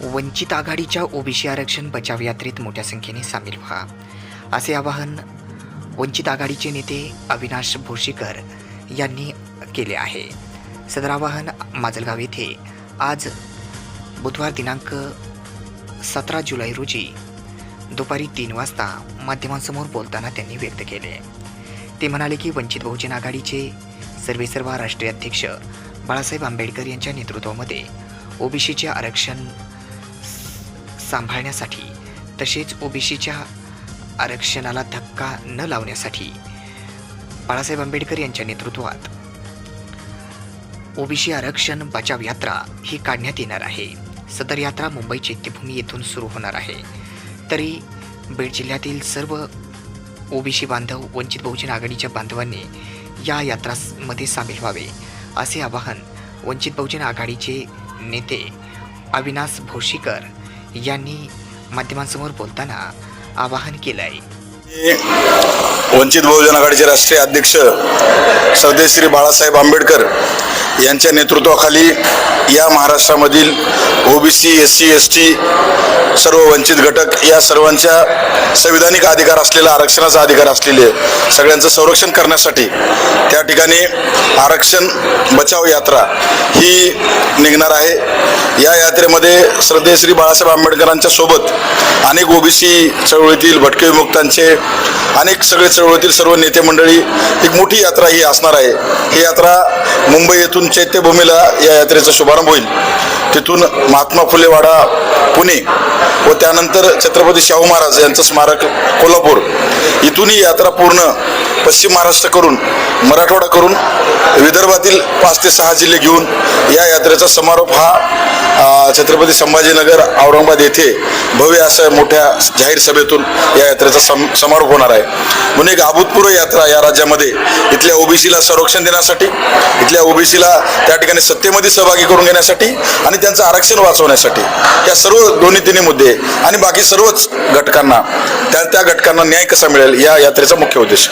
वंचित आघाडीच्या ओबीसी आरक्षण बचाव यात्रेत मोठ्या संख्येने सामील व्हा. असे आवाहन वंचित आघाडीचे नेते अविनाश भोशीकर यांनी केले आहे. सदर आवाहन माजलगाव येथे आज बुधवार दिनांक सतरा जुलै रोजी दुपारी तीन वाजता माध्यमांसमोर बोलताना त्यांनी व्यक्त केले. ते म्हणाले की वंचित बहुजन आघाडीचे सर्वेसर्वा राष्ट्रीय अध्यक्ष बाळासाहेब आंबेडकर यांच्या नेतृत्वामध्ये ओबीसीचे आरक्षण सांभाळण्यासाठी तसेच ओबीसीच्या आरक्षणाला धक्का न लावण्यासाठी बाळासाहेब आंबेडकर यांच्या नेतृत्वात ओबीसी आरक्षण बचाव यात्रा ही काढण्यात येणार आहे. सदर यात्रा मुंबई चैत्यभूमी येथून सुरू होणार आहे. तरी बीड जिल्ह्यातील सर्व ओबीसी बांधव वंचित बहुजन आघाडीच्या बांधवांनी या यात्रामध्ये सामील व्हावे असे आवाहन वंचित बहुजन आघाडीचे नेते अविनाश भोशीकर यांनी माध्यमांसमोर बोलताना आवाहन केलं आहे वंचित बहुजन आघाडीचे राष्ट्रीय अध्यक्ष सरदेव श्री बाळासाहेब आंबेडकर यांच्या नेतृत्वाखाली या महाराष्ट्रामधील OBC S C S T सर्व वंचित घटक या सर्वांच्या संविधानिक अधिकार असलेला आरक्षणाचा अधिकार असलेले सगळ्यांचं संरक्षण करण्यासाठी त्या ठिकाणी आरक्षण बचाव यात्रा ही निघणार आहे. या यात्रेमध्ये श्रद्धेश्री बाळासाहेब आंबेडकरांच्या सोबत अनेक ओबीसी चळवळीतील भटके विमुक्तांचे अनेक सगळे चळवळीतील सर्व नेते मंडळी एक मोठी यात्रा ही असणार आहे. ही यात्रा मुंबई येथून चैत्यभूमीला या यात्रेचा शुभारंभ होईल. तिथून महात्मा फुलेवाडा पुणे व त्यानंतर छत्रपती शाहू महाराज यांचं स्मारक कोल्हापूर. इथून ही यात्रा पूर्ण पश्चिम महाराष्ट्र करून मराठवाडा करून विदर्भातील पाच ते सहा जिल्हे घेऊन या यात्रेचा समारोप हा छत्रपती संभाजीनगर औरंगाबाद येथे भव्य अशा मोठ्या जाहीर सभेतून या यात्रेचा सम समारोप होणार आहे. म्हणून एक अभूतपूर्व यात्रा या राज्यामध्ये इथल्या ओबीसीला संरक्षण देण्यासाठी इथल्या ओबीसीला त्या ठिकाणी सत्तेमध्ये सहभागी करून घेण्यासाठी आणि त्यांचं आरक्षण वाचवण्यासाठी या सर्व दोन्ही तिन्ही मुद्दे आणि बाकी सर्वच घटकांना त्या त्या घटकांना न्याय कसा मिळेल या यात्रेचा मुख्य उद्देश.